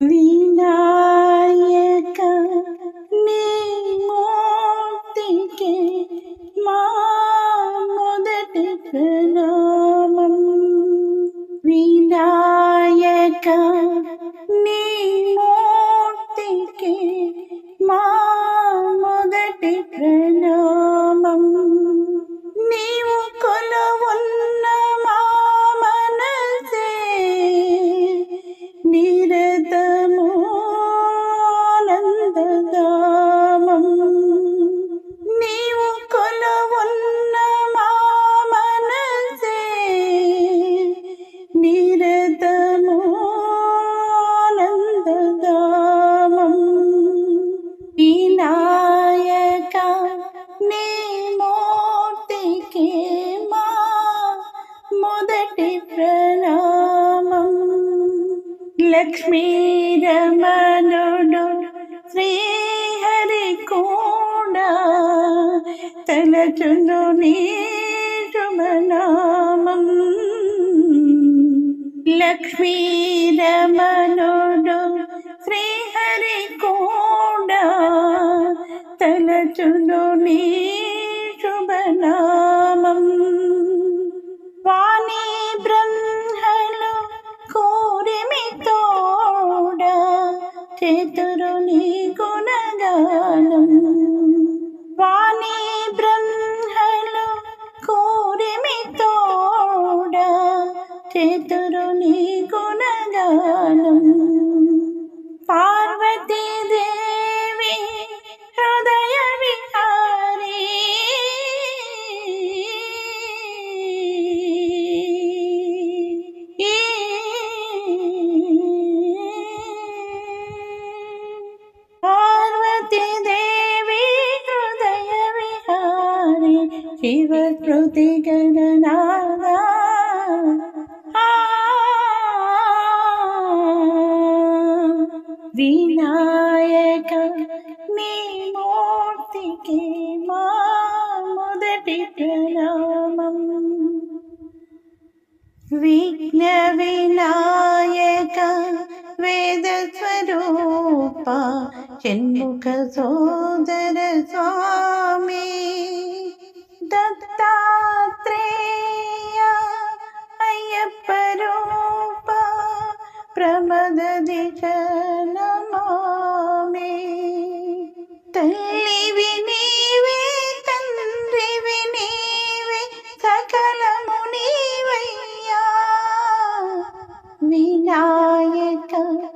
Nee. ప్రణామం లక్ష్మీ రమణుడు శ్రీహరి కూడా తలచును నీ శుభనామం లక్ష్మీ రమణుడు శ్రీహరి కూడా తలచును నీ చేతురు నీ గుణగానం వాణి బ్రహ్మలు కోరిమి తోడ చేతురు నీ గుణగానం శివకృతి గణనాగా వినాయక నీ మూర్తికి మా మొదటి ప్రణామం. విఘ్న వినాయక వేద స్వరూప షణ్ముఖ दत्तात्रेय अय्यप्परूपा प्रमददिश नमामि तल्